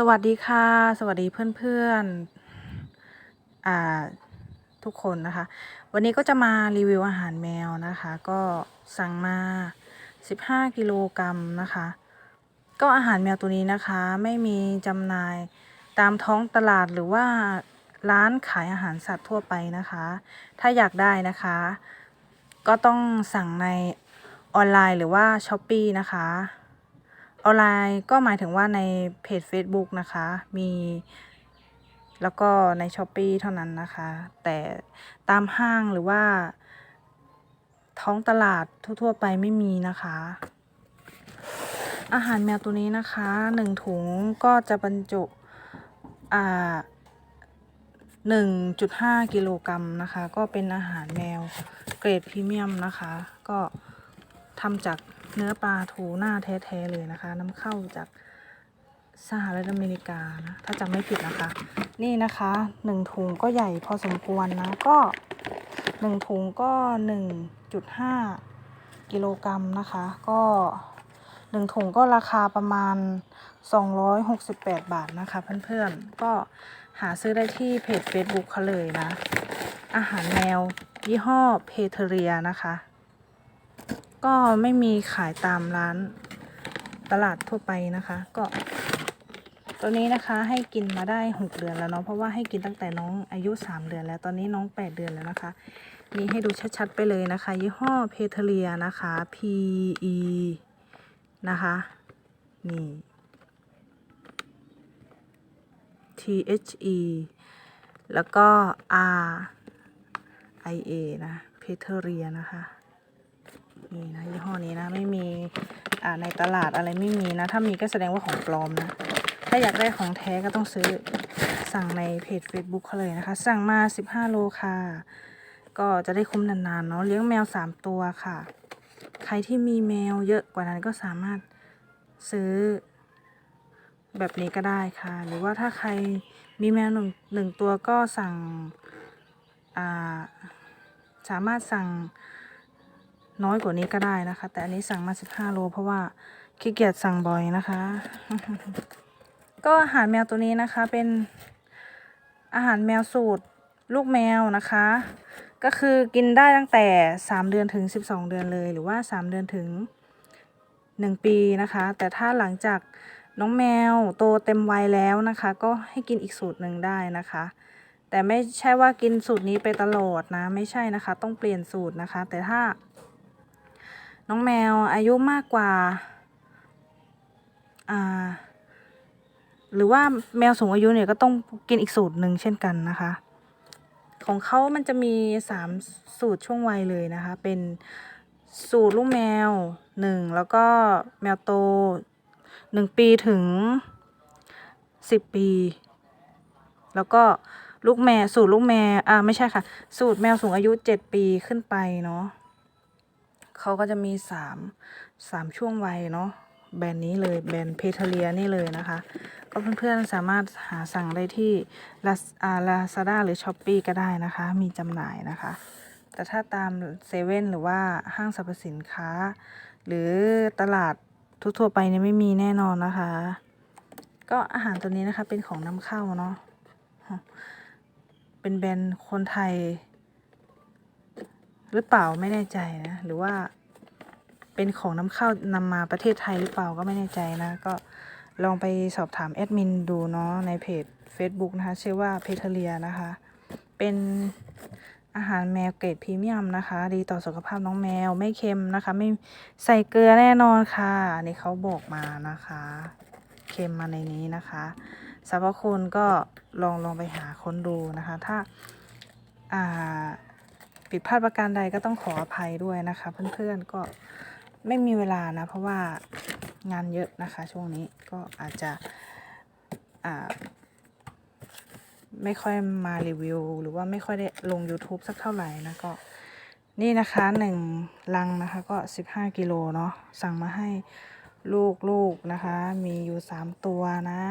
สวัสดีค่ะ สวัสดีเพื่อนๆทุกคนนะคะ วันนี้ก็จะมารีวิวอาหารแมวนะคะ ก็สั่งมา 15 กิโลกรัมนะคะ ก็อาหารแมวตัวนี้นะคะไม่มีจำหน่ายตามท้องตลาดหรือว่าร้านขายอาหารสัตว์ทั่วไปนะคะ ถ้าอยากได้นะคะ ก็ต้องสั่งในออนไลน์หรือว่า s h อ p e e นะคะ ออนไลน์ก็หมายถึงว่าในเพจ Facebook นะคะ มีแล้วก็ใน s h อ p e e เท่านั้นนะคะ แต่ตามห้างหรือว่า ท้องตลาดทั่ว ๆ ไปไม่มีนะคะ อาหารแมวตัวนี้นะคะหนึ่งถุงก็จะบรรจุอ่าหนึ่งจุดห้ากิโลกรัมนะคะ ก็เป็นอาหารแมวเกรดพรีเมียมนะคะ ก็ทำจาก เนื้อปลาทูน่าแท้ๆเลยนะคะนำเข้าจากสหรัฐอเมริกานะถ้าจำไม่ผิดนะคะ นี่นะคะหนึ่งถุงก็ใหญ่พอสมควรนะก็หนึ่งถุงก็หนึ่งจุดห้ากิโลกรัมนะคะ ก็หนึ่งถุงก็ราคาประมาณ 268 บาทนะคะ เพื่อนๆ ก็หาซื้อได้ที่เพจ Facebook เขาเลยนะ อาหารแมวยี่ห้อเพเทเรียนะคะ ก็ไม่มีขายตามร้านตลาดทั่วไปนะคะ ก็ ตัวนี้นะคะให้กินมาได้ 6 เดือนแล้วเนาะเพราะว่าให้กินตั้งแต่น้องอายุ 3 เดือนแล้วตอนนี้น้อง 8 เดือนแล้วนะคะนี่ให้ดูชัดๆไปเลยนะคะ ยี่ห้อเพเทเรียนะคะ P E นะคะ นี่ T H E แล้วก็ R I A นะเพเทเรียนะคะ นี่นะยี่ห้อนี้นะไม่มีอ่าในตลาดอะไรไม่มีนะ ถ้ามีก็แสดงว่าของปลอมนะ ถ้าอยากได้ของแท้ก็ต้องซื้อสั่งในเพจ Facebook เขาเลยนะคะ สั่งมา 15 โลค่ะ ก็จะได้คุ้มนานๆเนาะเลี้ยงแมว 3 ตัวค่ะ ใครที่มีแมวเยอะกว่านั้นก็สามารถซื้อแบบนี้ก็ได้ค่ะ หรือว่าถ้าใครมีแมวหนึ่งหนึ่งตัวก็สั่ง อ่า สามารถสั่ง น้อยกว่านี้ก็ได้นะคะ แต่อันนี้สั่งมา 15 โล เพราะว่าขี้เกียจสั่งบ่อยนะคะ ก็อาหารแมวตัวนี้นะคะเป็นอาหารแมวสูตรลูกแมวนะคะ ก็คือกินได้ตั้งแต่ 3 เดือนถึง 12 เดือนเลย หรือว่า 3 เดือนถึง 1 ปีนะคะ แต่ถ้าหลังจากน้องแมวโตเต็มวัยแล้วนะคะ ก็ให้กินอีกสูตรหนึ่งได้นะคะ แต่ไม่ใช่ว่ากินสูตรนี้ไปตลอดนะ ไม่ใช่นะคะ ต้องเปลี่ยนสูตรนะคะ แต่ถ้า น้องแมวอายุมากกว่าอ่าหรือว่าแมวสูงอายุเนี่ยก็ต้องกินอีกสูตรหนึ่งเช่นกันนะคะ ของเขามันจะมีสามสูตรช่วงวัยเลยนะคะ เป็นสูตรลูกแมวหนึ่งแล้วก็แมวโตหนึ่งปีถึงสิบปี แล้วก็ลูกแมวสูตรลูกแมวอ่าไม่ใช่ค่ะ สูตรแมวสูงอายุเจ็ดปีขึ้นไปเนาะ เขาก็จะมีสามสามช่วงวัยเนาะแบรนด์นี้เลยแบรนด์เพเทเลียนี่เลยนะคะ ก็เพื่อนๆสามารถหาสั่งได้ที่ลาอ่าลาซาด้าหรือช้อปปีก็ได้นะคะ มีจำหน่ายนะคะ แต่ถ้าตามเซเว่นหรือว่าห้างสรรพสินค้า หรือตลาดทั่วๆไปเนี่ยไม่มีแน่นอนนะคะ ก็อาหารตัวนี้นะคะเป็นของนำเข้าเนาะเป็นแบรนด์คนไทย หรือเปล่าไม่แน่ใจนะ หรือว่าเป็นของนำเข้านำมาประเทศไทยหรือเปล่าก็ไม่แน่ใจนะ ก็ลองไปสอบถามแอดมินดูเนาะในเพจ Facebook นะคะ ชื่อว่าเพเทเลียนะคะ เป็นอาหารแมวเกรดพรีเมียมนะคะ ดีต่อสุขภาพน้องแมวไม่เค็มนะคะ ไม่ใส่เกลือแน่นอนค่ะอันนี่เขาบอกมานะคะ เค็มมาในนี้นะคะสรรพคุณก็ลองลองไปหาค้นดูนะคะ ถ้าอ่า ผิดพลาดประการใดก็ต้องขออภัยด้วยนะคะ เพื่อนๆก็ไม่มีเวลานะ เพราะว่างานเยอะนะคะ ช่วงนี้ก็อาจจะไม่ค่อยมารีวิว หรือว่าไม่ค่อยได้ลง YouTube สักเท่าไหร่นะก็นี่นะคะหนึ่งลังนะคะก็ 15 กิโลเนาะสั่งมาให้ลูกๆนะคะ มีอยู่ 3 ตัวนะ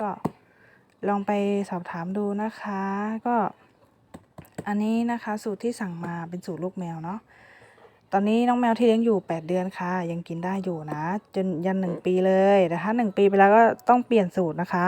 ก็ลองไปสอบถามดูนะคะ ก็ อันนี้นะคะสูตรที่สั่งมาเป็นสูตรลูกแมวเนาะตอนนี้น้องแมวที่เลี้ยงอยู่ 8 เดือนค่ะ ยังกินได้อยู่นะ จนยันหนึ่งปีเลยแต่ถ้าหนึ่งปีไปแล้วก็ต้องเปลี่ยนสูตรนะคะ